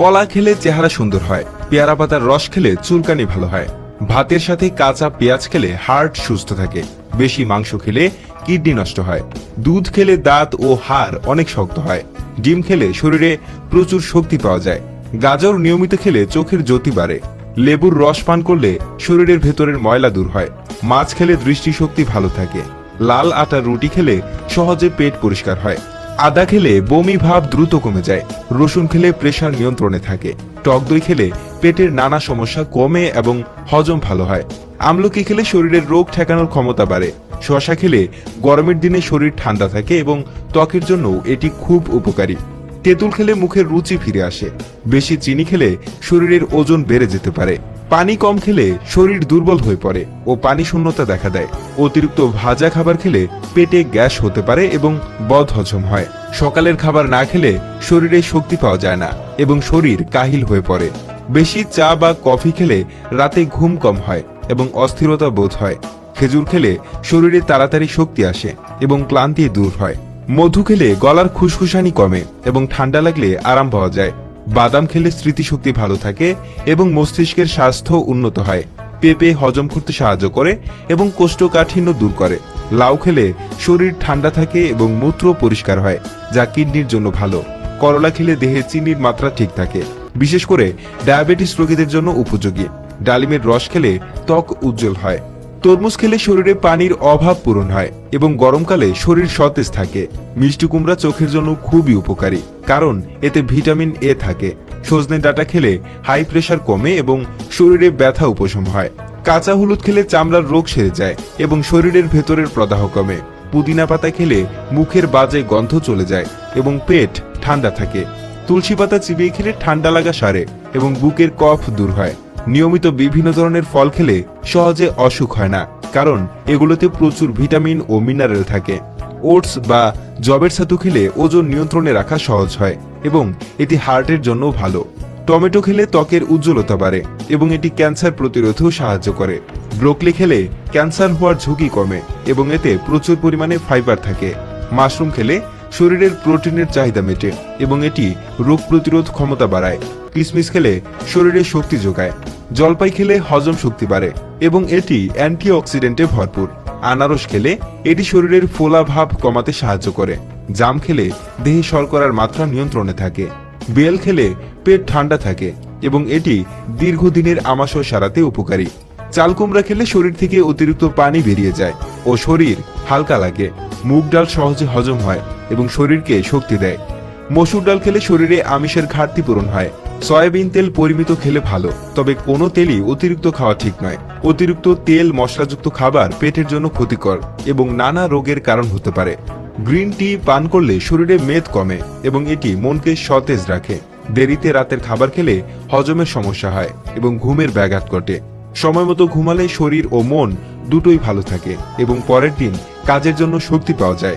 কলা খেলে চেহারা সুন্দর হয়, পেয়ারা পাতার রস খেলে চুলকানি ভালো হয়। ভাতের সাথে কাঁচা পেঁয়াজ খেলে হার্ট সুস্থ থাকে, বেশি মাংস খেলে কিডনি নষ্ট হয়। দুধ খেলে দাঁত ও হাড় অনেক শক্ত হয়, ডিম খেলে শরীরে প্রচুর শক্তি পাওয়া যায়। গাজর নিয়মিত খেলে চোখের জ্যোতি বাড়ে, লেবুর রস পান করলে শরীরের ভেতরের ময়লা দূর হয়, মাছ খেলে দৃষ্টিশক্তি ভালো থাকে, লাল আটার রুটি খেলে সহজে পেট পরিষ্কার হয়। আদা খেলে বমি ভাব দ্রুত কমে যায়, রসুন খেলে প্রেশার নিয়ন্ত্রণে থাকে, টক দই খেলে পেটের নানা সমস্যা কমে এবং হজম ভালো হয়। আমলকি খেলে শরীরের রোগ ঠেকানোর ক্ষমতা বাড়ে শশা খেলে গরমের দিনে শরীর ঠান্ডা থাকে এবং ত্বকের জন্য এটি খুব উপকারী। তেঁতুল খেলে মুখের রুচি ফিরে আসে, বেশি চিনি খেলে শরীরের ওজন বেড়ে যেতে পারে। পানি কম খেলে শরীর দুর্বল হয়ে পড়ে ও পানি শূন্যতা দেখা দেয়। অতিরিক্ত ভাজা খাবার খেলে পেটে গ্যাস হতে পারে এবং বদ হজম হয়। সকালের খাবার না খেলে শরীরে শক্তি পাওয়া যায় না এবং শরীর কাহিল হয়ে পড়ে। বেশি চা বা কফি খেলে রাতে ঘুম কম হয় এবং অস্থিরতা বোধ হয়। খেজুর খেলে শরীরে তাড়াতাড়ি শক্তি আসে এবং ক্লান্তি দূর হয়। মধু খেলে গলার খুশখুশানি কমে এবং ঠান্ডা লাগলে আরাম পাওয়া যায়। বাদাম খেলে স্মৃতিশক্তি ভালো থাকে এবং মস্তিষ্কের স্বাস্থ্য উন্নত হয়। পেঁপে হজম করতে সাহায্য করে এবং কোষ্ঠকাঠিন্য দূর করে। লাউ খেলে শরীর ঠান্ডা থাকে এবং মূত্র পরিষ্কার হয়, যা কিডনির জন্য ভালো। করলা খেলে দেহে চিনির মাত্রা ঠিক থাকে। বিশেষ করে ডায়াবেটিস রোগীদের জন্য উপযোগী। ডালিমের রস খেলে ত্বক উজ্জ্বল হয়। তরমুজ খেলে শরীরে পানির অভাব পূরণ হয় এবং গরমকালে শরীর সতেজ থাকে। মিষ্টি কুমড়া চোখের জন্য খুবই উপকারী। কারণ এতে ভিটামিন এ থাকে। সজনে ডাটা খেলে হাই প্রেশার কমে এবং শরীরে ব্যথা উপশম হয়। কাঁচা হলুদ খেলে চামড়ার রোগ সেরে যায় এবং শরীরের ভেতরের প্রদাহ কমে। পুদিনা পাতা খেলে মুখের বাজে গন্ধ চলে যায় এবং পেট ঠান্ডা থাকে। তুলসী পাতা চিবিয়ে খেলে ঠান্ডা লাগা সারে এবং বুকের কফ দূর হয়। নিয়মিত বিভিন্ন ধরনের ফল খেলে সহজে অসুখ হয় না, কারণ এগুলোতে প্রচুর ভিটামিন ও মিনারেল থাকে। ওটস বা জবের ছাতু খেলে ওজন নিয়ন্ত্রণে রাখা সহজ হয় এবং এটি হার্টের জন্য ভালো। টমেটো খেলে ত্বকের উজ্জ্বলতা বাড়ে এবং এটি ক্যান্সার প্রতিরোধেও সাহায্য করে। ব্রোকলি খেলে ক্যান্সার হওয়ার ঝুঁকি কমে এবং এতে প্রচুর পরিমাণে ফাইবার থাকে। মাশরুম খেলে শরীরের প্রোটিনের চাহিদা মেটে এবং এটি রোগ প্রতিরোধ ক্ষমতা বাড়ায়। কিশমিশ খেলে শরীরে শক্তি যোগায়। জলপাই খেলে হজম শক্তি বাড়ে এবং এটি অ্যান্টিঅক্সিডেন্টে ভরপুর। আনারস খেলে এটি শরীরের ফোলা ভাব কমাতে সাহায্য করে। জাম খেলে দেহে শর্করার মাত্রা নিয়ন্ত্রণে থাকে। বেল খেলে পেট ঠান্ডা থাকে এবং এটি দীর্ঘদিনের আমাশয় সারাতে উপকারী। চাল কুমড়া খেলে শরীর থেকে অতিরিক্ত পানি বেরিয়ে যায় ও শরীর হালকা লাগে। মুগ ডাল সহজে হজম হয় এবং শরীরকে শক্তি দেয়। মসুর ডাল খেলে শরীরে আমিষের ঘাটতি পূরণ হয়। সয়াবিন তেল পরিমিত খেলে ভালো, তবে কোনো তেলই অতিরিক্ত খাওয়া ঠিক নয়। অতিরিক্ত তেল মশলাযুক্ত খাবার পেটের জন্য ক্ষতিকর এবং নানা রোগের কারণ হতে পারে। গ্রিন টি পান করলে শরীরে মেদ কমে এবং এটি মনকে সতেজ রাখে। দেরিতে রাতের খাবার খেলে হজমের সমস্যা হয় এবং ঘুমের ব্যাঘাত ঘটে। সময় মতো ঘুমালে শরীর ও মন দুটোই ভালো থাকে এবং পরের দিন কাজের জন্য শক্তি পাওয়া যায়।